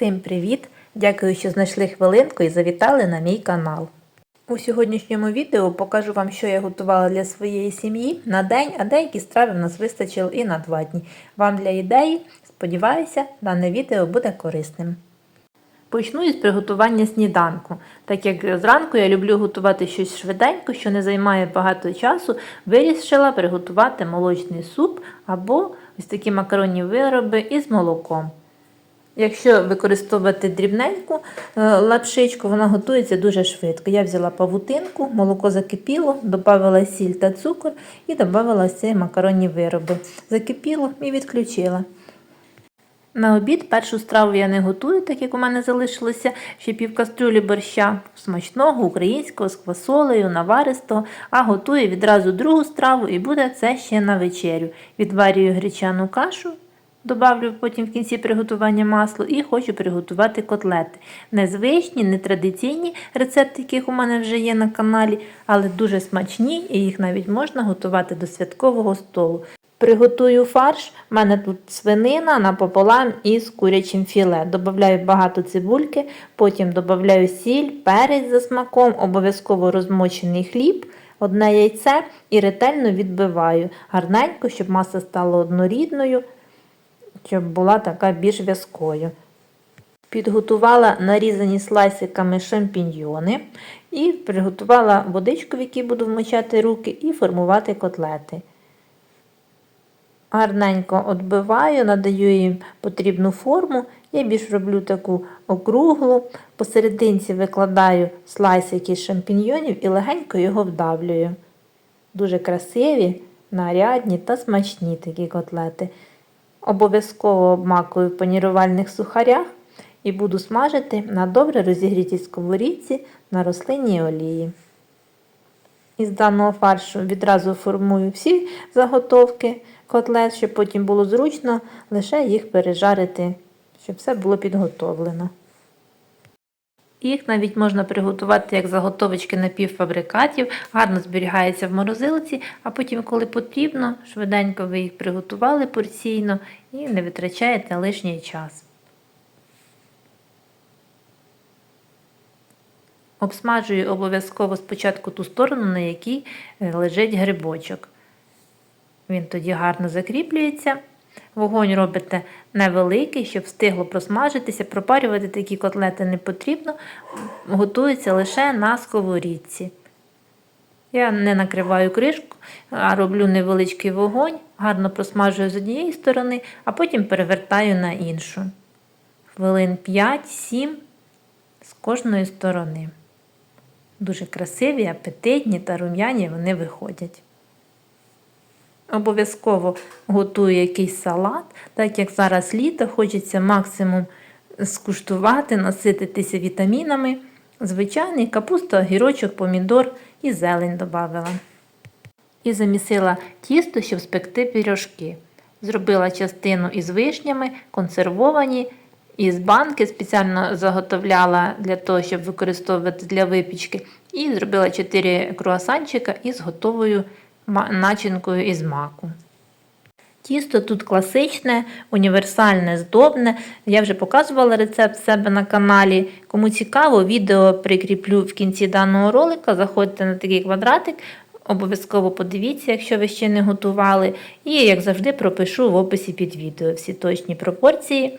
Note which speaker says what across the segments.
Speaker 1: Всім привіт! Дякую, що знайшли хвилинку і завітали на мій канал. У сьогоднішньому відео покажу вам, що я готувала для своєї сім'ї на день, а деякі страви в нас вистачило і на два дні. Вам для ідеї, сподіваюся, дане відео буде корисним. Почну із приготування сніданку. Так як зранку я люблю готувати щось швиденько, що не займає багато часу, вирішила приготувати молочний суп або ось такі макаронні вироби із молоком. Якщо використовувати дрібненьку е, лапшичку, вона готується дуже швидко. Я взяла павутинку, молоко закипіло, додала сіль та цукор і додала ці макаронні вироби. Закипіло і відключила. На обід першу страву я не готую, так як у мене залишилося ще пів кастрюлі борща смачного, українського, з квасолею, наваристого, а готую відразу другу страву і буде це ще на вечерю. Відварюю гречану кашу, добавлю потім в кінці приготування масло і хочу приготувати котлети. Незвичні, нетрадиційні рецепти, яких у мене вже є на каналі, але дуже смачні і їх навіть можна готувати до святкового столу. Приготую фарш, у мене тут свинина напополам із курячим філе. Добавляю багато цибульки, потім додаю сіль, перець за смаком, обов'язково розмочений хліб, одне яйце і ретельно відбиваю. Гарненько, щоб маса стала однорідною, щоб була така більш в'язкою. Підготувала нарізані слайсиками шампіньйони і приготувала водичку, в якій буду вмочати руки, і формувати котлети. Гарненько відбиваю, надаю їм потрібну форму. Я більш роблю таку округлу. Посерединці викладаю слайсики з шампіньйонів і легенько його вдавлюю. Дуже красиві, нарядні та смачні такі котлети. Обов'язково обмакую в панірувальних сухарях і буду смажити на добре розігрітій сковорідці на рослинній олії. Із даного фаршу відразу формую всі заготовки котлет, щоб потім було зручно лише їх пережарити, щоб все було підготовлено. Їх навіть можна приготувати як заготовочки напівфабрикатів, гарно зберігається в морозилці, а потім, коли потрібно, швиденько ви їх приготували порційно і не витрачаєте лишній час. Обсмажую обов'язково спочатку ту сторону, на якій лежить грибочок. Він тоді гарно закріплюється. Вогонь робите невеликий, щоб встигло просмажитися, пропарювати такі котлети не потрібно, готується лише на сковорідці. Я не накриваю кришку, а роблю невеличкий вогонь, гарно просмажую з однієї сторони, а потім перевертаю на іншу. Хвилин 5-7 з кожної сторони. Дуже красиві, апетитні та рум'яні вони виходять. Обов'язково готую якийсь салат, так як зараз літо, хочеться максимум скуштувати, насититися вітамінами. Звичайний капуста, огірочок, помідор і зелень додавала. І замісила тісто, щоб спекти пірожки. Зробила частину із вишнями, консервовані, із банки спеціально заготовляла для того, щоб використовувати для випічки. І зробила 4 круасанчика із готовою начинкою із маку. Тісто тут класичне, універсальне, здобне. Я вже показувала рецепт себе на каналі. Кому цікаво, відео прикріплю в кінці даного ролика. Заходьте на такий квадратик, обов'язково подивіться, якщо ви ще не готували. І, як завжди, пропишу в описі під відео всі точні пропорції.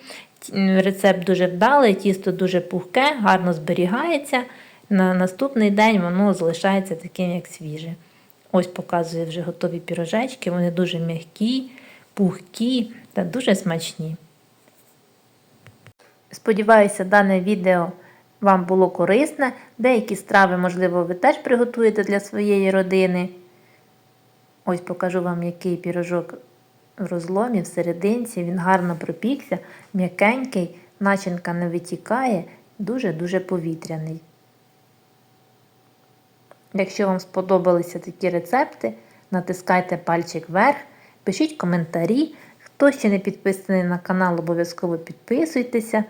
Speaker 1: Рецепт дуже вдалий, тісто дуже пухке, гарно зберігається. На наступний день воно залишається таким, як свіже. Ось показую вже готові пірожечки, вони дуже м'які, пухкі та дуже смачні. Сподіваюся, дане відео вам було корисне. Деякі страви, можливо, ви теж приготуєте для своєї родини. Ось покажу вам, який пірожок в розломі, в серединці. Він гарно пропікся, м'якенький, начинка не витікає, дуже-дуже повітряний. Якщо вам сподобалися такі рецепти, натискайте пальчик вверх, пишіть коментарі. Хто ще не підписаний на канал, обов'язково підписуйтеся.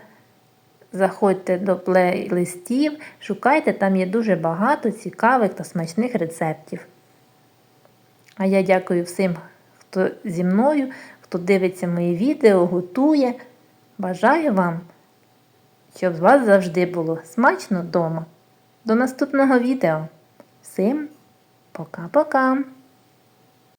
Speaker 1: Заходьте до плейлистів, шукайте, там є дуже багато цікавих та смачних рецептів. А я дякую всім, хто зі мною, хто дивиться мої відео, готує. Бажаю вам щоб з вас завжди було смачно вдома. До наступного відео. Всім пока-пока!